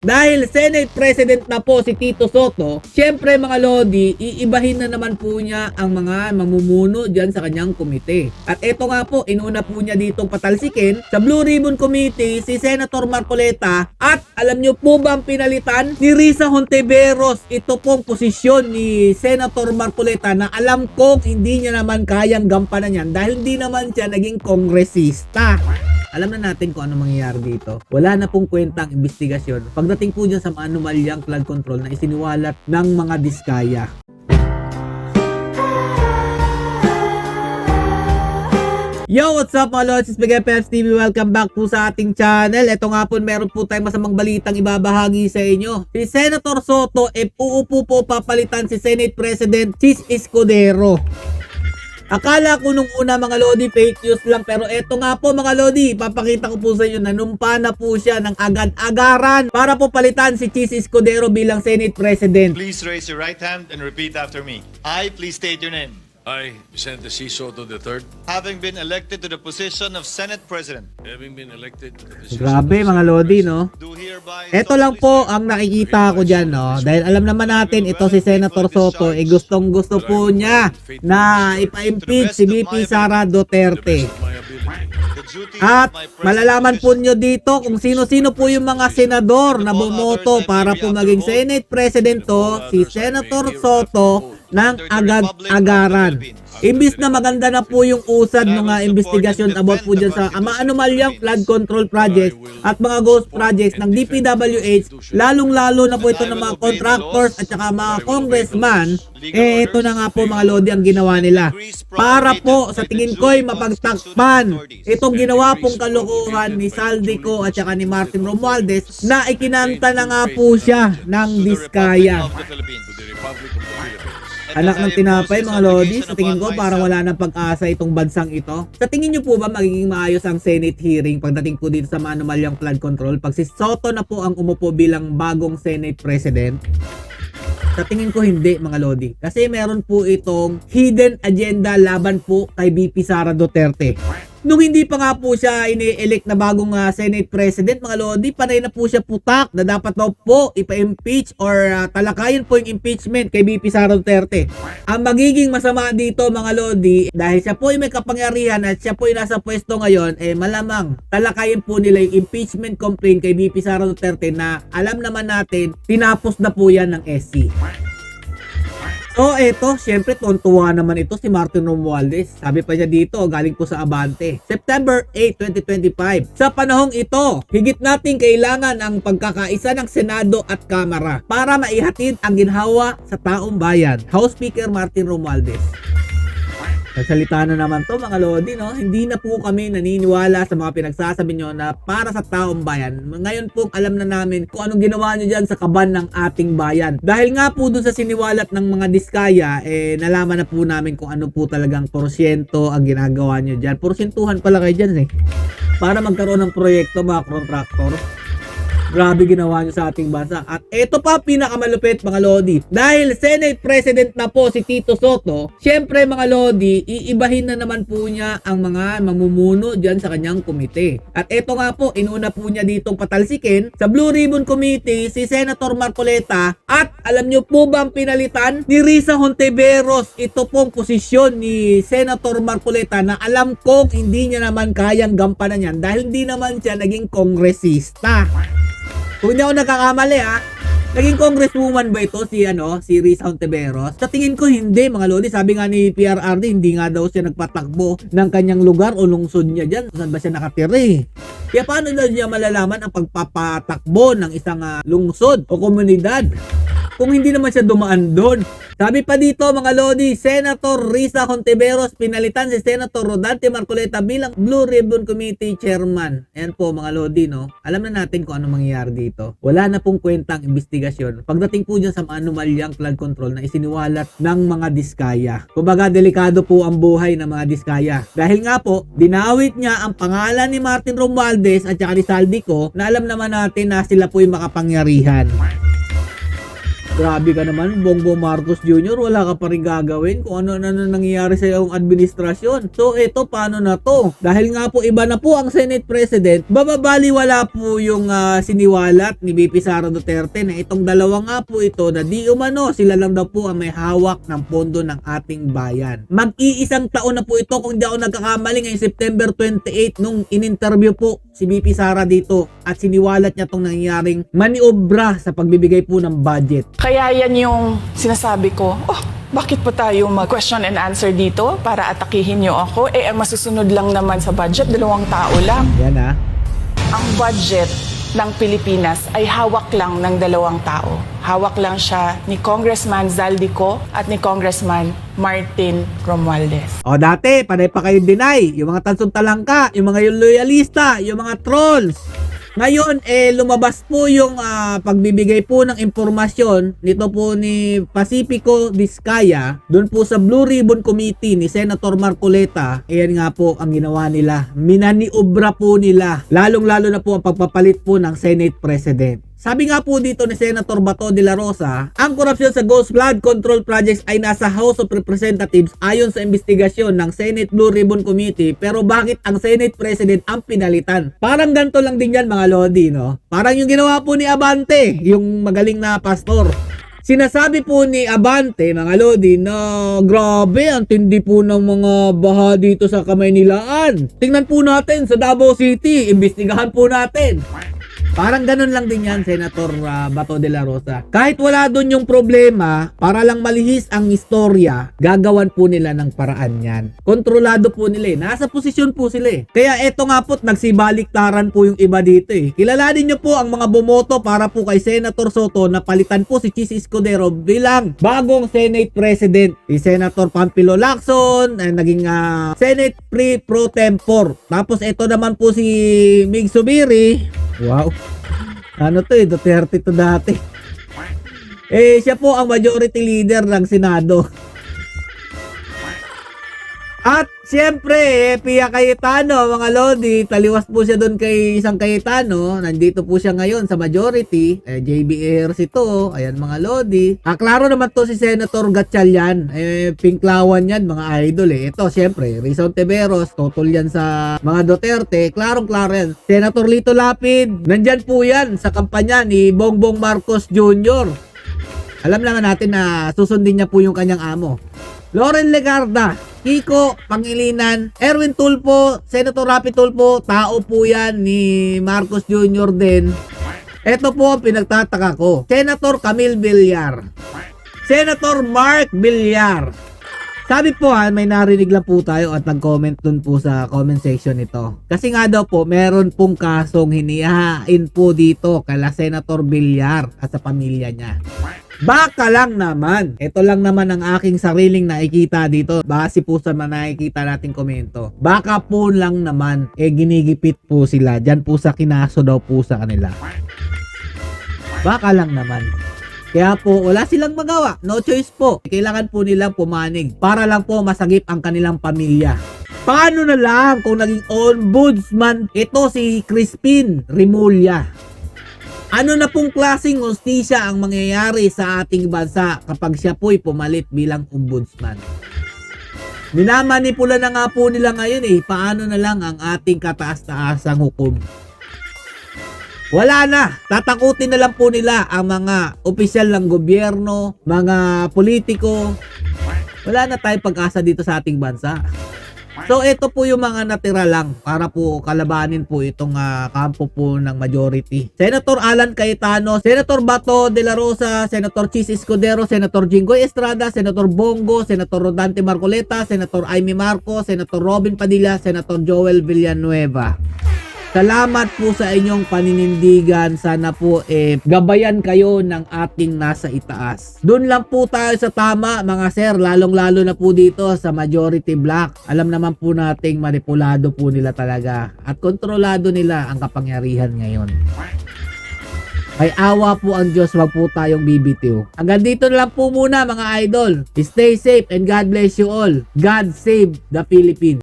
Dahil Senate President na po si Tito Soto, syempre mga Lodi, iibahin na naman po niya ang mga mamumuno dyan sa kanyang komite. At eto nga po, inuna po niya ditong patalsikin sa Blue Ribbon Committee si Senator Marcoleta at alam niyo po ba ang pinalitan ni Risa Honteveros? Ito pong posisyon ni Senator Marcoleta na alam ko hindi niya naman kayang gampanan yan dahil hindi naman siya naging kongresista. Alam na natin kung ano mangyayari dito. Wala na pong kwentang investigasyon pagdating po dyan sa anomalyang flood control na isiniwalat ng mga diskaya. Yo, what's up mga lods? It's Big TV. Welcome back po sa ating channel. Ito nga po, meron po tayong masamang balitang ibabahagi sa inyo. Si Senator Soto, e uupo po papalitan si Senate President Chis Escudero. Akala ko nung una mga Lodi fake news lang pero eto nga po mga Lodi papakita ko po sa inyo na numpa na po siya ng agad-agaran para po palitan si Chis Escudero bilang Senate President. Please raise your right hand and repeat after me. I, please state your name. I, Vicente C. Soto III, Having been elected to the position of Senate President, having been elected to the position Grabe of mga Senate Lodi President, no. do Ito lang po ang nakikita ko dyan, no? Dahil alam naman natin, ito si Senator Soto, eh gustong gusto po niya na ipa-impeach si VP Sara Duterte. At malalaman po nyo dito kung sino-sino po yung mga senador na bumoto para po maging Senate President to si Senator Soto ng agad-agaran. Imbis na maganda na po yung usad ng mga investigasyon about po dyan sa ama anomalyang flood control projects at mga ghost projects ng DPWH, lalong-lalo na po ito ng mga contractors at saka mga congressman, eh ito na nga po mga lodi ang ginawa nila. Para po sa tingin ko'y mapagtakpan. itong ginawa pong kalokohan ni Saldico at saka ni Martin Romualdez na ikinanta na nga po siya ng Diskaya. Anak ng tinapay mga lodi, sa tingin ko parang wala nang pag-asa itong bansang ito. Sa tingin niyo po ba magiging maayos ang Senate hearing pagdating po dito sa mga anomalyang flood control pag si Soto na po ang umupo bilang bagong Senate President? Sa tingin ko hindi mga lodi. Kasi meron po itong hidden agenda laban po kay BP Sara Duterte. Nung hindi pa nga po siya ini-elect na bagong ah, Senate President, mga Lodi, panay na po siya putak na dapat daw po ipa-impeach or ah, talakayin po yung impeachment kay BP Sara Duterte. Ang magiging masama dito, mga Lodi, dahil siya po ay may kapangyarihan at siya po ay nasa pwesto ngayon, eh malamang talakayin po nila yung impeachment complaint kay BP Sara Duterte na alam naman natin, tinapos na po yan ng SC. So, eto, syempre, tuntua naman ito si Martin Romualdez. Sabi pa niya dito, galing po sa Abante. September 8, 2025. Sa panahong ito, higit nating kailangan ang pagkakaisa ng Senado at Kamara para maihatid ang ginhawa sa taong bayan. House Speaker Martin Romualdez. Nagsalita na naman to mga Lodi, no? Hindi na po kami naniniwala sa mga pinagsasabi nyo na para sa taong bayan. Ngayon po alam na namin kung anong ginawa nyo dyan sa kaban ng ating bayan. Dahil nga po dun sa siniwalat ng mga diskaya, eh nalaman na po namin kung ano po talagang porsyento ang ginagawa nyo dyan. Porsyentuhan pala kayo dyan eh. Para magkaroon ng proyekto mga contractor. Grabe ginawa nyo sa ating bansa. At ito pa pinakamalupit mga Lodi. Dahil Senate President na po si Tito Soto, syempre mga Lodi, iibahin na naman po niya ang mga mamumuno dyan sa kanyang komite. At ito nga po, inuna po niya ditong patalsikin sa Blue Ribbon Committee si Senator Marcoleta at alam nyo po ba ang pinalitan ni Risa Honteveros? Ito pong posisyon ni Senator Marcoleta na alam ko hindi niya naman kayang gampanan yan dahil hindi naman siya naging kongresista. Kung hindi ako nagkakamali ha, naging congresswoman ba ito si ano, si Risa Hontiveros? Sa tingin ko hindi mga lodi, sabi nga ni PRRD, hindi nga daw siya nagpatakbo ng kanyang lugar o lungsod niya diyan. Saan ba siya nakatira eh? Kaya paano na niya malalaman ang pagpapatakbo ng isang ah, lungsod o komunidad? Kung hindi naman siya dumaan doon. Sabi pa dito mga lodi, Senator Risa Hontiveros pinalitan si Senator Rodante Marcoleta bilang Blue Ribbon Committee Chairman. Ayan po mga lodi no. Alam na natin kung ano mangyayari dito. Wala na pong kwentang investigasyon. Pagdating po dyan sa anomalyang flood control na isiniwalat ng mga diskaya. Kumbaga delikado po ang buhay ng mga diskaya. Dahil nga po, dinawit niya ang pangalan ni Martin Romualdez at saka ni Saldico na alam naman natin na sila po yung makapangyarihan. Grabe ka naman, Bongbong Marcos Jr., wala ka pa rin gagawin kung ano na nangyayari sa iyong administrasyon. So ito, paano na to? Dahil nga po iba na po ang Senate President, bababaliwala po yung ah, siniwalat ni BP Sara Duterte na itong dalawa nga po ito na di umano, sila lang daw po ang may hawak ng pondo ng ating bayan. Mag-iisang taon na po ito kung hindi ako nagkakamali ngayong September 28 nung in-interview po si BP Sara dito at siniwalat niya itong nangyaring maniobra sa pagbibigay po ng budget. Kaya yan yung sinasabi ko, oh, bakit pa tayo mag-question and answer dito para atakihin niyo ako? Eh, masusunod lang naman sa budget, dalawang tao lang. Yan ah. Ang budget ng Pilipinas ay hawak lang ng dalawang tao. Hawak lang siya ni Congressman Zaldico at ni Congressman Martin Romualdez. O dati, panay pa kayo deny. Yung mga tansong talangka, yung mga yung loyalista, yung mga trolls. Ngayon, eh, lumabas po yung ah, pagbibigay po ng impormasyon nito po ni Pacifico Vizcaya doon po sa Blue Ribbon Committee ni Senator Marcoleta. Ayan nga po ang ginawa nila. Minaniobra po nila. Lalong-lalo na po ang pagpapalit po ng Senate President. Sabi nga po dito ni Senator Bato de la Rosa, ang korupsyon sa Ghost Flood Control Projects ay nasa House of Representatives ayon sa investigasyon ng Senate Blue Ribbon Committee pero bakit ang Senate President ang pinalitan? Parang ganito lang din yan mga Lodi, no? Parang yung ginawa po ni Abante, yung magaling na pastor. Sinasabi po ni Abante, mga Lodi, na grabe, ang tindi po ng mga baha dito sa Kamaynilaan. Tingnan po natin sa Davao City, imbestigahan po natin. Parang ganun lang din yan, Senator ah, Bato de la Rosa. Kahit wala doon yung problema, para lang malihis ang istorya, gagawan po nila ng paraan yan. Kontrolado po nila eh. Nasa posisyon po sila eh. Kaya eto nga po't nagsibaliktaran po yung iba dito eh. Kilalanin nyo po ang mga bumoto para po kay Senator Soto na palitan po si Chis Escudero bilang bagong Senate President. Si Senator Pampilo Lacson, ay naging ah, Senate Pre Pro Tempore. Tapos ito naman po si Mig Subiri. Wow. Ano to eh, Duterte to dati. Eh, siya po ang majority leader ng Senado. At siyempre, eh, Pia Cayetano, mga Lodi, taliwas po siya doon kay isang Cayetano. Nandito po siya ngayon sa majority. Eh, JBR si to. Ayan mga Lodi. Ah, klaro naman to si Senator Gatchalian. Eh, pinklawan yan, mga idol eh. Ito, siyempre, Rizal Teveros, totol yan sa mga Duterte. Klarong-klaro yan. Senator Lito Lapid, nandyan po yan sa kampanya ni Bongbong Marcos Jr. Alam naman natin na susundin niya po yung kanyang amo. Loren Legarda, Kiko Pangilinan, Erwin Tulfo, Senator Rapi Tulfo, tao po yan ni Marcos Jr. din. Ito po ang pinagtataka ko. Senator Camille Villar. Senator Mark Villar. Sabi po ha, may narinig lang po tayo at nag-comment dun po sa comment section nito. Kasi nga daw po, meron pong kasong hinihain po dito kala Senator Villar at sa pamilya niya. Baka lang naman. Ito lang naman ang aking sariling nakikita dito. Base po sa mga nakikita nating komento. Baka po lang naman, eh ginigipit po sila. Diyan po sa kinaso daw po sa kanila. Baka lang naman. Kaya po, wala silang magawa. No choice po. Kailangan po nilang pumanig para lang po masagip ang kanilang pamilya. Paano na lang kung naging ombudsman ito si Crispin Rimulya? Ano na pong klaseng hostisya ang mangyayari sa ating bansa kapag siya po'y pumalit bilang ombudsman? Minamanipula na nga po nila ngayon eh, paano na lang ang ating kataas-taasang hukom? Wala na. Tatakutin na lang po nila ang mga opisyal ng gobyerno, mga politiko. Wala na tayong pag-asa dito sa ating bansa. So ito po yung mga natira lang para po kalabanin po itong ah, kampo po ng majority. Senator Alan Cayetano, Senator Bato de la Rosa, Senator Chis Escudero, Senator Jinggoy Estrada, Senator Bongo, Senator Rodante Marcoleta, Senator Amy Marcos, Senator Robin Padilla, Senator Joel Villanueva. Salamat po sa inyong paninindigan. Sana po eh gabayan kayo ng ating nasa itaas. Doon lang po tayo sa tama mga sir, lalong-lalo na po dito sa majority black. Alam naman po nating manipulado po nila talaga at kontrolado nila ang kapangyarihan ngayon. May awa po ang Diyos, wag po tayong bibitiw. Hanggang dito na lang po muna mga idol. Stay safe and God bless you all. God save the Philippines.